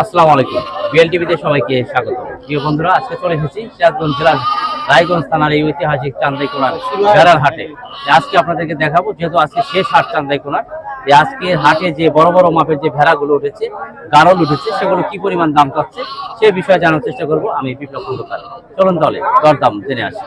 আসসালামু আলাইকুম। বিএল টিভিতে সবাইকে স্বাগত। প্রিয় বন্ধুরা, আজকে চলে এসেছি সিরাজগঞ্জ জেলার রায়গঞ্জ থানার এই ঐতিহাসিক চান্দাইকোনার বেড়ার হাটে। আজকে আপনাদেরকে দেখাবো, যেহেতু আজকে শেষ হাট চান্দাইকোনার যে আজকে হাটে যে বড় বড় মাপের যে ভেড়াগুলো উঠেছে, গারল উঠেছে, সেগুলো কি পরিমাণ দাম পাচ্ছে সে বিষয়ে জানার চেষ্টা করব আমি বিপ্লব খন্দকার। চলুন তাহলে, দরদাম জেনে আসি।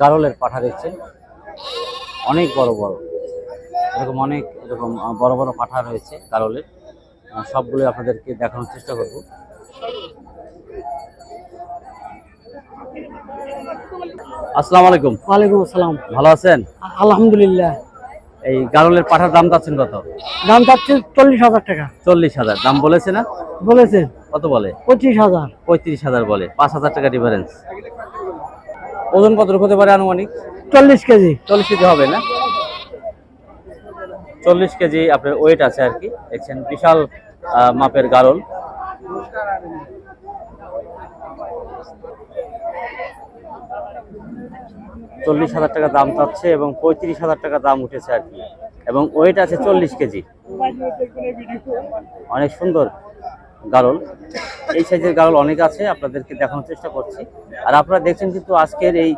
গারলের পাঠা দেখছেন? অনেক বড় বড়। এরকম অনেক এরকম বড় বড় পাঠা রয়েছে গারলের। সবগুলো আপনাদেরকে দেখানোর চেষ্টা করব। আসসালামু আলাইকুম। ওয়ালাইকুম আসসালাম। ভালো আছেন? আলহামদুলিল্লাহ। এই গারলের পাঠার দাম চাচ্ছেন কত? দাম চাচ্ছে চল্লিশ হাজার টাকা। চল্লিশ হাজার। দাম বলেছে না? বলেছে। কত বলে? পঁচিশ হাজার। পঁয়ত্রিশ হাজার বলে। পাঁচ হাজার টাকা ডিফারেন্স ওজন কত হতে পারে আনুমানিক? চল্লিশ কেজি। চল্লিশ কেজি হবে না? চল্লিশ কেজি আপনার ওয়েট আছে আর কি। দেখছেন বিশাল মাপের গারল। চল্লিশ হাজার টাকা দাম চাচ্ছে এবং পঁয়ত্রিশ হাজার টাকা দাম উঠেছে আর কি। এবং ওয়েট আছে চল্লিশ কেজি। অনেক সুন্দর গারল। এই সাইজের গারল অনেক আছে, আপনাদেরকে দেখানোর চেষ্টা করছি। আর আপনারা দেখছেন কিন্তু আজকের এই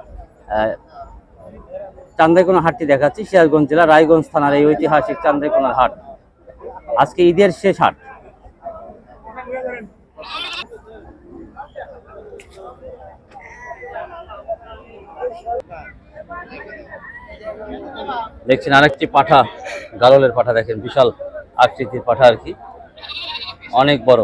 চান্দাইকোনা হাটটি দেখাচ্ছি, সিরাজগঞ্জ জেলা, রায়গঞ্জ থানার এই ঐতিহাসিক চান্দাইকোনার হাট। আজকে ঈদের শেষ হাট। দেখছেন আরেকটি পাঠা গারলের পাঠা দেখেন বিশাল আকৃতির পাঠা আর কি। অনেক বড়।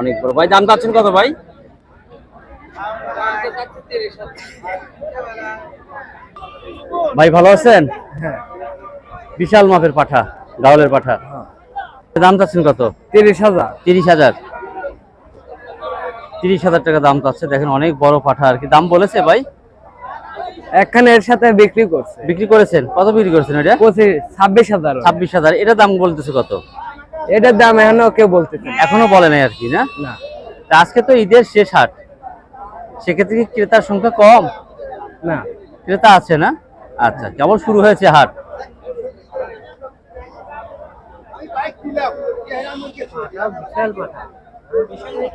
অনেক বড়। ভাই দাম চাচ্ছেন কত ভাই? ভাই ভালো আছেন? বিশাল মাপের পাঠা গাওলের পাঠা। দাম চাচ্ছেন কত? তিরিশ হাজার। তিরিশ হাজার। তিরিশ হাজার টাকা দাম চাচ্ছে। দেখেন অনেক বড় পাঠা আর কি। দাম বলেছে ভাই? একখানে এর সাথে বিক্রি করছে। বিক্রি করেছেন? কত বিক্রি করেছেন এটা? ছাব্বিশ হাজার। ছাব্বিশ হাজার। এটা দাম বলতেছে কত? এটার দাম এখনও কেউ বলতেছে এখনও বলে নাই আর কি না? না। আজকে তো ঈদের শেষ হাট। সেক্ষেত্রে কি ক্রেতার সংখ্যা কম? না। ক্রেতা আছে না? আচ্ছা কেবল শুরু হয়েছে হাট।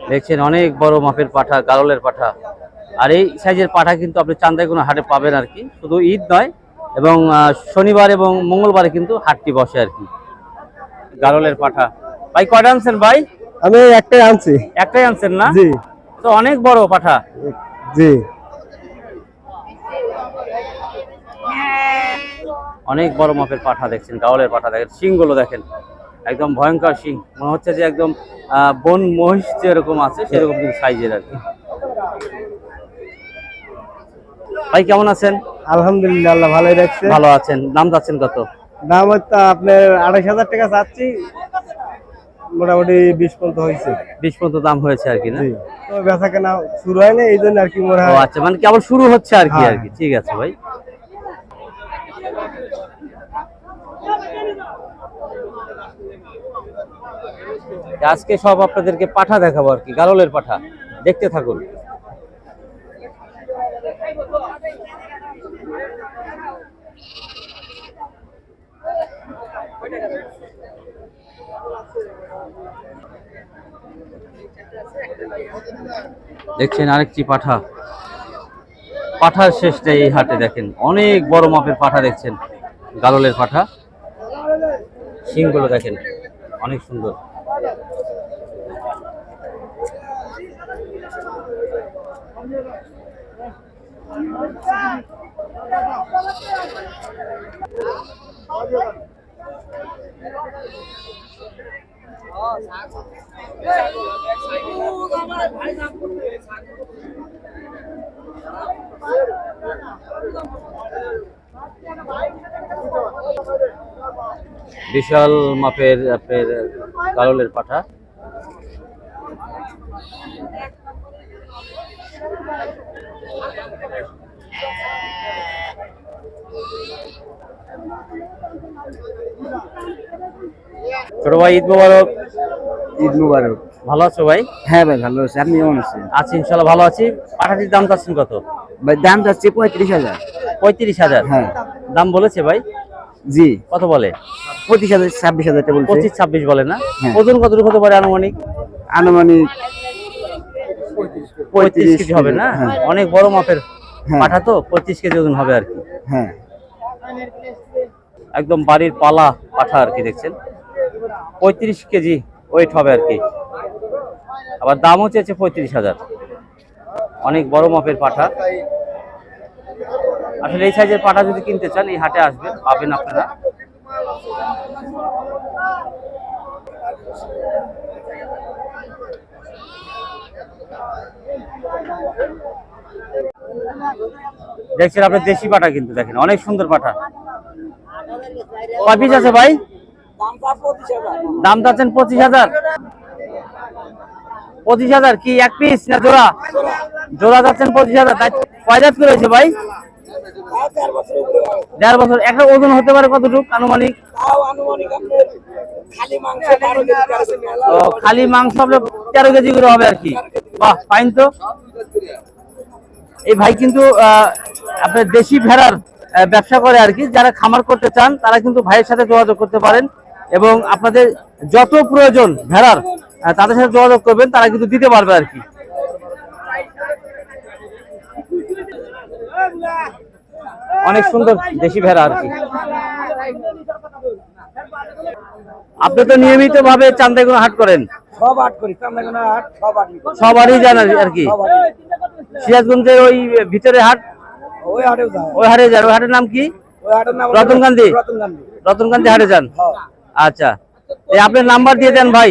দেখছেন অনেক বড় মাপের পাঠা গারলের পাঠা। আর এই সাইজের পাঠা কিন্তু আপনি চান্দাইগুনা হাটে পাবেন আর কি। শুধু ঈদ নয় এবং শনিবার এবং মঙ্গলবারে কিন্তু হাটটি বসে আর কি। গারলের পাঠা। ভাই কয়টা আনছেন ভাই? আমি একটাই আনছি। একটাই আনছেন না? জি। তো অনেক বড় পাঠা। জি। অনেক বড় মাপের পাঠা দেখছেন গাওয়ালের পাঠা দেখেন শিংগুলো দেখেন। একদম ভয়ঙ্কর সিং। মনে হচ্ছে যে একদম বন মহিষ যেরকম আছে সেরকম কিন্তু সাইজের আর কি। ভাই কেমন আছেন? আলহামদুলিল্লাহ আল্লাহ ভালোই রাখছে। ভালো আছেন। দাম যাচ্ছেন কত? দাম হচ্ছে আপনার আড়াইশ হাজার টাকা চাচ্ছি। মোটামুটি বিশ পর্যন্ত হয়েছে। বিশ পর্যন্ত দাম হয়েছে আর কি না? বেচা কেনা শুরু হয় না এই জন্য আর কি মনে হয়। আচ্ছা মানে কেবল শুরু হচ্ছে আর কি হ্যাঁ। আর কি। ঠিক আছে ভাই। আজকে সব আপনাদেরকে পাঠা দেখাবো আর কি, গারলের পাঠা। দেখতে থাকুন। দেখছেন আরেকটি পাঠা। পাঠার শেষটা এই হাটে, দেখেন। অনেক বড় মাপের পাঠা দেখছেন, গারলের পাঠা। শিংগুলো দেখেন অনেক সুন্দর। বিশাল মাপের আপনার গারলের পাঠা। ছোট ভাই ঈদ মোবারক। ঈদ মুবারক। ভালো আছো ভাই? হ্যাঁ ভাই ভালো আছি। আপনি কেমন আছেন? আছি ইনশাল্লাহ ভালো আছি। পাঠাটির দাম চাচ্ছেন কত? ভাই দাম যাচ্ছে পঁয়ত্রিশ হাজার। পঁয়ত্রিশ হাজার। হ্যাঁ। দাম বলেছে ভাই? জি। কত বলে? পঁচিশ হাজার ছাব্বিশ হাজার পঁচিশ ছাব্বিশ বলে না? হ্যাঁ। ওজন কতটুকু হতে পারে আনুমানিক? আনুমানিক পঁয়ত্রিশ কেজি হবে না? হ্যাঁ। অনেক বড় মাপের হ্যাঁ। পাঠা তো পঁয়ত্রিশ কেজি ওজন হবে আর কি। হ্যাঁ। একদম বাড়ির পালা পাঠা আর কি দেখছেন? পঁয়ত্রিশ কেজি ওয়েট হবে আর কি। আবার দামও চেয়েছে পঁয়ত্রিশ হাজার। অনেক বড় মাপের পাঠা। আসলে এই সাইজের পাঠা যদি কিনতে চান, এই হাটে আসবেন, পাবেন আপনারা। দেখছেন আপনার দেশি পাঠা কিন্তু দেখেন, অনেক সুন্দর পাঠা কয় পিস আছে ভাই? দাম চাচ্ছেন পঁচিশ হাজার। পঁচিশ হাজার কি, এক পিস না জোড়া? জোড়া যাচ্ছেন পঁচিশ হাজার। কয় দাঁত করে হয়েছে ভাই? দেড় বছর একটা ওজন হতে পারে কতটুকু আনুমানিক? খালি মাংস আপনার তেরো কেজি করে হবে আর কি। বাহ ফাইন তো। এই ভাই কিন্তু আহ, আপনার দেশি ভেড়ার ব্যবসা করে আর কি। যারা খামার করতে চান তারা কিন্তু ভাইয়ের সাথে যোগাযোগ করতে পারেন এবং আপনাদের যত প্রয়োজন ভেড়ার তাদের সাথে যোগাযোগ করবেন তারা কিন্তু দিতে পারবে আর কি। অনেক সুন্দর দেশি ভেড়া আর কি। আপনি তো নিয়মিত ভাবে চান্দাইগুলো হাট করেন সবারই জান আর- কি সিরাজগঞ্জের ওই ভিতরে হাট? ওই হাটে যান। ওই হাটের নাম কি? হাটের নাম রতনকান্দি? রতনকান্দি হাটে যান? হ্যাঁ। আচ্ছা। এই আপনার নাম্বার দিয়ে দেন ভাই।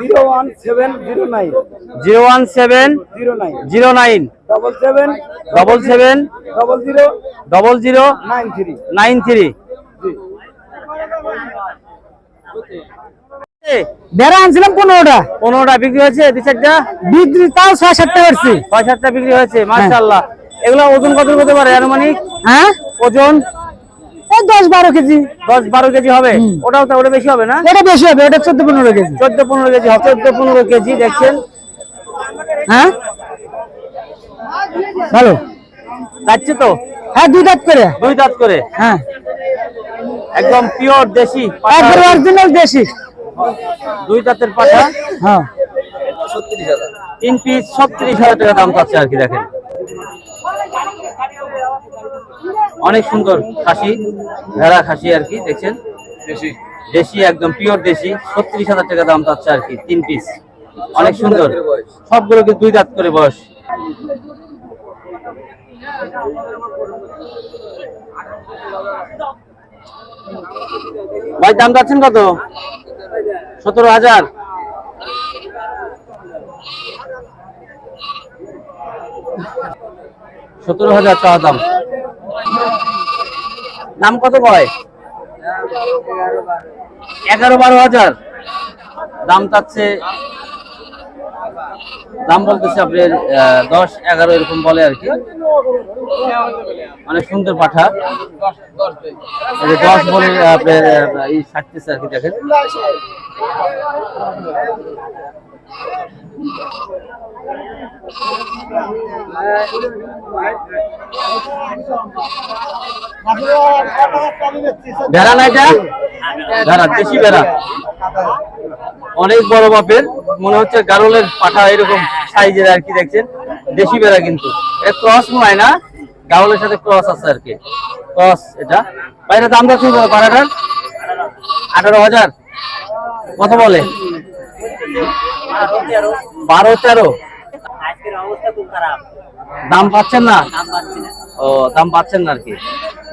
Zero one seven zero nine. Zero one seven zero nine. Zero nine. Double seven double seven double zero double zero nine three nine three বেড়া আনছিলাম পনেরোটা। পনেরোটা বিক্রি হয়েছে দু চারটা? বিক্রি তাও ছয় সাতটা করছি। ছয় সাতটা বিক্রি হয়েছে মাশাআল্লাহ। এগুলো ওজন কত হতে পারে আনুমানিক? হ্যাঁ? ওজন? দশ বারো কেজি। দশ বারো কেজি হবে? ওটাও তো ওটা বেশি হবে না? এটা বেশি হবে এটা চোদ্দ পনেরো কেজি। চোদ্দ পনেরো কেজি হবে চোদ্দ পনেরো কেজি দেখছেন? হ্যাঁ? ভালো। যাচ্ছে তো? হ্যাঁ দুই দাঁত করে। দুই দাঁত করে? হ্যাঁ। একদম পিওর দেশি। অরিজিনাল দেশি। দুই দাঁতের পাঠা। হ্যাঁ। তিন পিস ছত্রিশ হাজার টাকা দাম পাচ্ছে আর কি দেখেন। অনেক সুন্দর খাসি ভেড়া খাসি আর কি দেখছেন? দেশি। একদম পিওর দেশি ছত্রিশ হাজার টাকা দাম পাচ্ছে আর কি তিন পিস অনেক সুন্দর। সবগুলোকে দুই দাঁত করে বয়স? ভাই দাম যাচ্ছেন কত? সতেরো হাজার। সতেরো হাজার টাকা দাম। দাম কত কয় এগারো বারো হাজার। দাম চাচ্ছে দাম বলতেছে আপনার দশ এগারো এরকম বলে আর কি। অনেক সুন্দর পাঠা। দশ বলে আপনার এই আর কি, দেখেন। ভেড়া না ভেড়া? দেশি ভেড়া। অনেক বড় মাপের মনে হচ্ছে গারলের পাঠা এরকম সাইজের আর কি, দেখছেন? দেশি বেড়া কিন্তু। ক্রস মনে না, গারলের সাথে ক্রস আছে আর কি। ক্রস এটা। বাইরে দাম রাখছি পাড়াটার আঠারো হাজার। কত বলে? বারো তেরো। দাম পাচ্ছেন না? ও দাম পাচ্ছেন না আর কি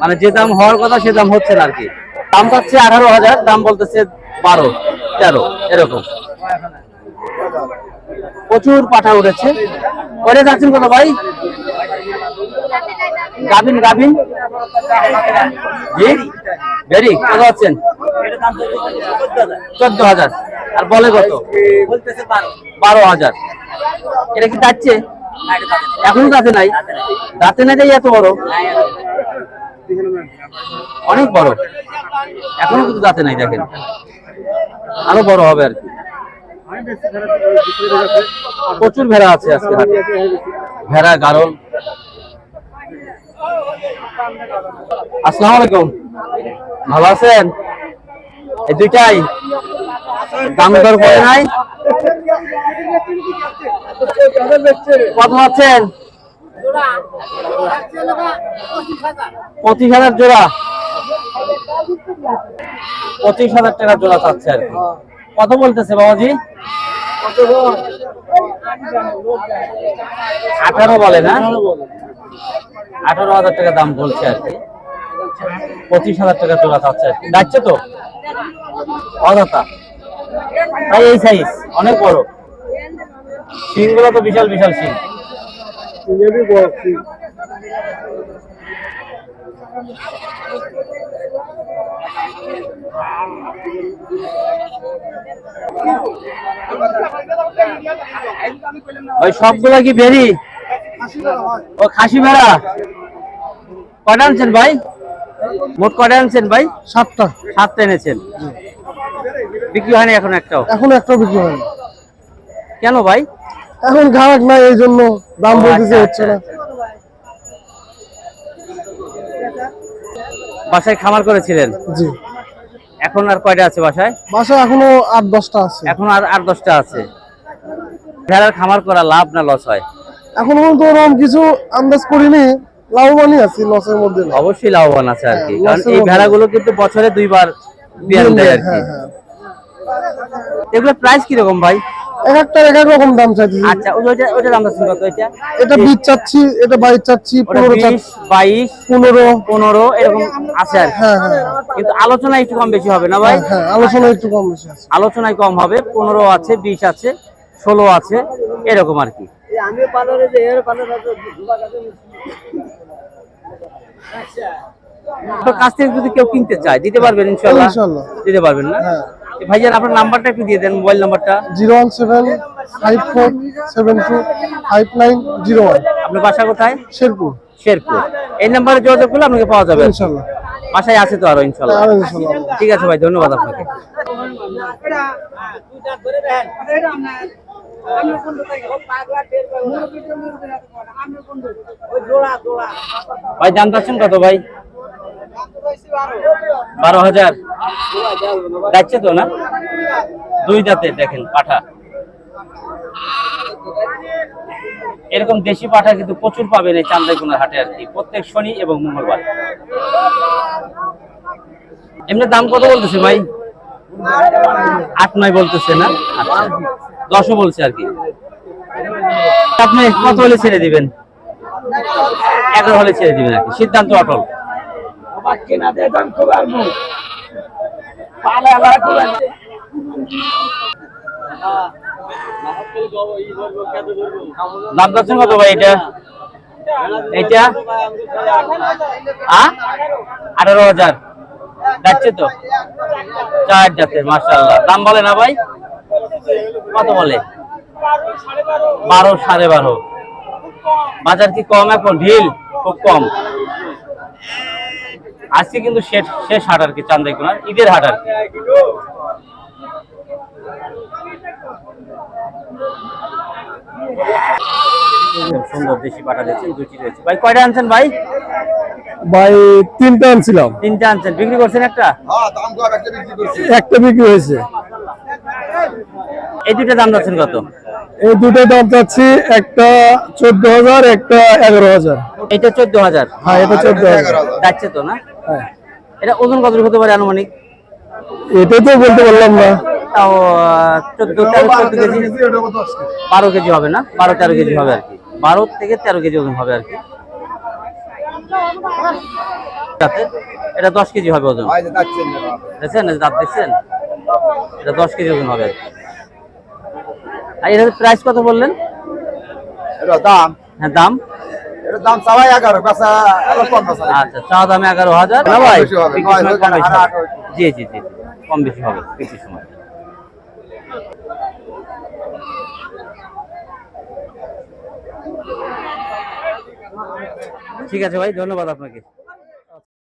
মানে যে দাম হওয়ার কথা সে দাম হচ্ছে না আর কি দাম পাচ্ছে আঠারো হাজার দাম বলতেছে বারো তেরো এরকম। প্রচুর পাঠা উঠেছে। করে যাচ্ছেন কত ভাই? গাভিন গাভিন? জি? ভেরি কত যাচ্ছেন চোদ্দ হাজার। আর বলে কত? বারো হাজার। এটা কি যাচ্ছে এখনও দাঁতে নাই? দাঁতে না যাই এত বড়? অনেক বড়। এখনও কিন্তু দাঁতে নাই, দেখেন। আরও বড় হবে আর কি। প্রচুর ভেড়া আছে আজকে ভেড়া, গারল। আসসালামু আলাইকুম। ভালো আছেন? এই দুইটাই। দাম দর করে নাই? কত আছেন? পঁচিশ হাজার জোড়া। পঁচিশ হাজার টাকা জোড়া চাচ্ছে আর কি। কত বলতেছে বাবাজি? আঠারো বলে না? আঠারো হাজার টাকা দাম বলছে আর কি। পঁচিশ হাজার টাকা জোড়া চাচ্ছে আর কি। যাচ্ছে তো? অযথা। তাই এই সাইজ অনেক বড়। সিংগুলো তো বিশাল বিশাল সিং। ওই সবগুলা কি বেরি ও খাসি ভেড়া? কটা আনছেন ভাই? মোট কটা আনছেন ভাই? সাতটা। সাতটা এনেছেন। বিক্রি হয়নি এখন একটাও? এখন একটা বিক্রি হয়নি। কেন ভাই? এখন ঘাট নাই এই জন্য দাম ও, বলতেছে আচ্ছা, হচ্ছে না। আচ্ছা, বাসায় খামার করেছিলেন? জি। এখন আর কয়টা আছে বাসায়? বাসায় এখনও আট দশটা আছে। এখন আর আট দশটা আছে। ভেড়ার খামার করা লাভ না লস হয়? এখন পর্যন্ত ওরকম কিছু আন্দাজ করিনি লাভবানই আছি লসের মধ্যে অবশ্যই লাভবান আছে আর কি হ্যাঁ, কারণ এই। ভেড়াগুলো কিন্তু বছরে দুইবার দেয় আর কি। হ্যাঁ হ্যাঁ। এগুলো প্রাইস কীরকম ভাই? এক একটা এক এক রকম দাম চাইছি আচ্ছা ওইটা ওইটা দাম আছে কত এটা? এটা বিশ চাচ্ছি এটা বাইশ চাচ্ছি ওটা পনেরো বিশ চাচ্ছি। বাইশ পনেরো। পনেরো এরকম আছে আর হ্যাঁ হ্যাঁ কিন্তু আলোচনা একটু কম বেশি হবে না ভাই? হ্যাঁ, হ্যাঁ আলোচনা একটু কম বেশি আছে। আলোচনায় কম হবে পনেরো আছে বিশ আছে ষোলো আছে এরকম আর কি। আপনার কাছ থেকে যদি কেউ কিনতে চায় দিতে পারবেন ইনশাল্লাহ দিতে পারবেন না? হ্যাঁ। ভাইজান আপনার নাম্বারটা একটু দিয়ে দেন মোবাইল নাম্বারটা। Zero one seven five four seven two five nine zero one. আপনার বাসা কোথায়? শেরপুর। শেরপুর। এই নাম্বারে যোগাযোগ করলে আপনাকে পাওয়া যাবে। ইনশাল্লাহ। বাসায় আছে তো আরও ইনশাল্লাহ। ঠিক আছে ভাই ধন্যবাদ আপনাকে। ভাই দাম চাচ্ছেন কত ভাই? বারো হাজার। যাচ্ছে তো না? দুই দাঁতে দেখেন পাঠা। এরকম দেশি পাঠা কিন্তু প্রচুর পাবেন এই চান্দাইকুনার হাটে আর কি। প্রত্যেক শনি এবং মঙ্গলবার। এমনি দাম কত বলতেছে ভাই? আট, নয় বলতেছে না? আচ্ছা। দশও বলছে আর কি। আপনি কত হলে ছেড়ে দিবেন? এগারো হলে ছেড়ে দিবেন আর কি। সিদ্ধান্ত অটল। দাম যাচ্ছেন কত ভাই এটা? এটা আঠারো হাজার। যাচ্ছে তো? চার জাতের মার্শাল্লাহ দাম বলে না ভাই? কত বলে? বারো সাড়ে বারো। বাজার কি কম এখন? ঢিল? খুব কম। আজকে কিন্তু শেষ শেষ হাট আর কি চান্দাইকুনার ঈদের হাট আর কি। সুন্দর দেশি পাঠা দিচ্ছেন দুটি রয়েছে। ভাই কয়টা আনছেন ভাই? ভাই তিনটা আনছিলাম। তিনটা আনছেন। বিক্রি করছেন একটা? একটা বিক্রি হয়েছে। এই দুইটা দাম যাচ্ছেন কত? এই দুটো দাম চাচ্ছি একটা চোদ্দ হাজার একটা এগারো হাজার। এটা চোদ্দ হাজার। হ্যাঁ এটা চোদ্দ হাজার। যাচ্ছে তো না? হ্যাঁ এটা ওজন কত হতে পারে আনুমানিক? এটাই তো বলতে পারলাম না। তাও চোদ্দ তেরো কেজি। বারো কেজি হবে না? বারো তেরো কেজি হবে আর কি। বারো থেকে তেরো কেজি ওজন হবে আর কি। তাতে এটা দশ কেজি হবে ওজন। দেখছেন? দাঁত দেখছেন? এটা দশ কেজি ওজন হবে আর কি। আর এটার প্রাইস কত বললেন? দাম। হ্যাঁ দাম। এটা দাম এগারো আচ্ছা চা দাম এগারো হাজার। না ভাই জি জি জি। কম বেশি হবে কিছু সময়। ঠিক আছে ভাই ধন্যবাদ আপনাকে।